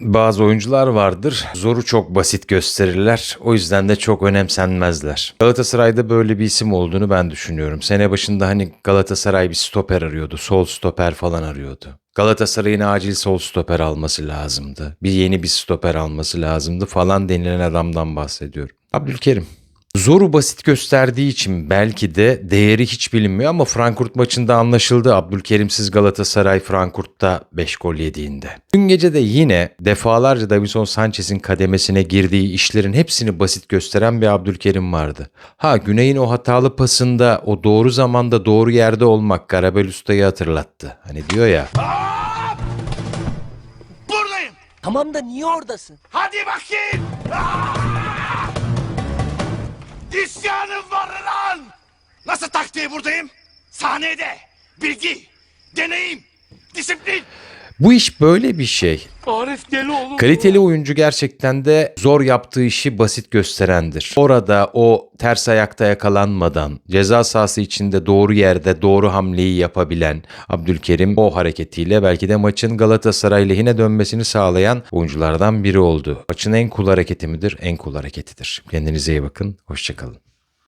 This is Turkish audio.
Bazı oyuncular vardır. Zoru çok basit gösterirler. O yüzden de çok önemsenmezler. Galatasaray'da böyle bir isim olduğunu ben düşünüyorum. Sene başında hani Galatasaray bir stoper arıyordu. Sol stoper falan arıyordu. Galatasaray'ın acil sol stoper alması lazımdı. Bir yeni bir stoper alması lazımdı falan denilen adamdan bahsediyorum. Abdülkerim. Zoru basit gösterdiği için belki de değeri hiç bilinmiyor ama Frankfurt maçında anlaşıldı Abdülkerimsiz Galatasaray Frankfurt'ta 5 gol yediğinde. Dün gece de yine defalarca Davison Sanchez'in kademesine girdiği işlerin hepsini basit gösteren bir Abdülkerim vardı. Ha Güney'in o hatalı pasında o doğru zamanda doğru yerde olmak Karabel Usta'yı hatırlattı. Hani diyor ya Buradayım. Tamam da niye oradasın? Hadi bakayım. Aa! İsyanım var lan. Nasıl taktiği buradayım? Sahnede. Bilgi, deneyim, disiplin. bu iş böyle bir şey. Arif deli oğlum. Kaliteli oyuncu gerçekten de zor yaptığı işi basit gösterendir. Orada o ters ayakta yakalanmadan ceza sahası içinde doğru yerde doğru hamleyi yapabilen Abdülkerim o hareketiyle belki de maçın Galatasaray lehine dönmesini sağlayan oyunculardan biri oldu. Maçın en cool hareketi midir? En cool hareketidir. Kendinize iyi bakın. Hoşçakalın.